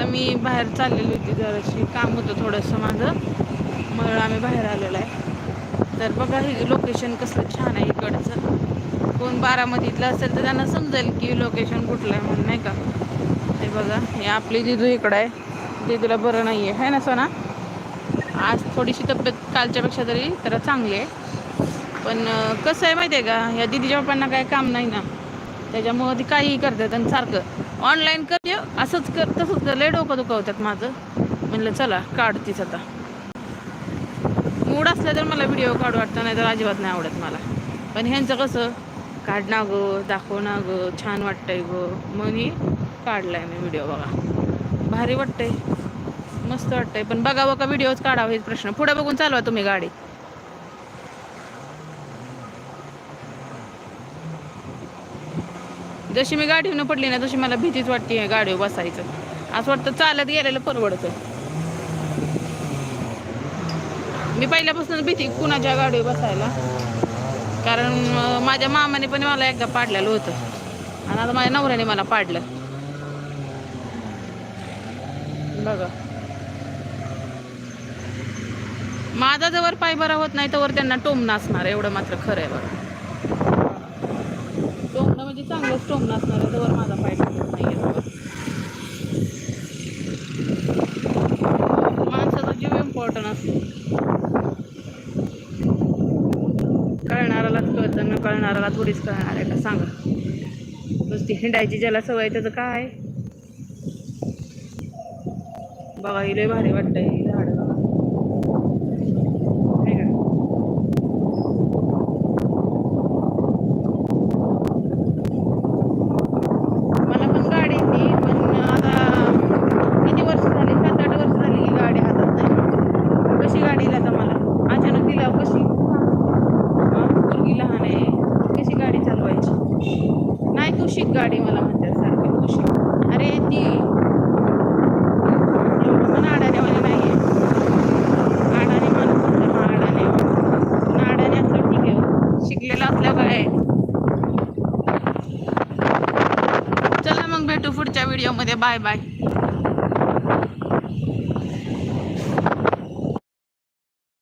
आता मी बाहेर चाललेली होती जराशी. काम होतं थोडंसं माझं. मग आम्ही बाहेर आलेलो आहे. तर बघा हे लोकेशन कसलं छान आहे इकडचं. कोण बारामतीतलं असेल तर त्यांना समजेल की लोकेशन कुठलं आहे म्हणून नाही का? हे बघा हे आपली दिदू इकडं आहे. दिदूला बरं नाही आहे है ना सोना? आज थोडीशी तब्येत कालच्यापेक्षा तरी तर चांगली आहे. पण कसं आहे माहिती आहे का? ह्या दिदीच्या बापांना काय काम नाही ना. त्याच्यामुळं ती काहीही करतात आणि सारखं. ऑनलाईन कर असंच कर तसंच कर. लय डोकं दुखावतात माझं. म्हणलं चला काढतीच आता. मूड असला तर मला व्हिडिओ काढू वाटतं नाही तर अजिबात नाही आवडत मला. पण ह्यांचं कसं काढणं गं दाखवणं गं छान वाटतंय गं. मग काढलाय मी व्हिडिओ बघा. भारी वाटतंय. मस्त वाटतंय. पण बघावं का व्हिडिओच काढावा हेच प्रश्न. पुढे बघून चालवा तुम्ही गाडी. जशी मी गाडीनं पडली ना तशी मला भीतीच वाटते गाडीवर बसायचं. असं वाटतं चालत गेलेलं परवडतं. मी पहिल्यापासून भीती कुणाच्या गाडीवर बसायला. कारण माझ्या मामाने पण मला एकदा पाडलेलं होतं. आणि आता माझ्या नवऱ्याने मला पाडलं. बघा. माझा जवळ पाय बरा होत नाही तर त्यांना टोमणं असणार एवढं मात्र खरं आहे बघा. टोमणं चांगलं चांगलंच असणार आहे त्यावर माझा पाय दुखत नाही माणसाचा जीव इम्पॉर्टंट असतो. कळणारालाच कळतं न कळणाराला थोडीच कळणार आहे का? सांगा. नुसती हिंडायची ज्याला सवय त्याचं काय? बघा ही लय भारी वाटतंय झाडं मला पण गाडी येते पण आता किती वर्ष झाली सात आठ वर्ष झाली ही गाडी हातात नाही कशी गाडी येईल आता मला अचानक दिला कशी हा, मुलगी लहान आहे कशी गाडी चालवायची गाडी मला म्हणतात सारखी तू अरे ती एवढं पण अडाण्यावाली नाही आहे अडाणी माणूस म्हणतात हा अडाणी पण अडाणी असलं ठीक आहे हो. शिकलेलं असलं काय? चला मग भेटू पुढच्या व्हिडिओमध्ये बाय बाय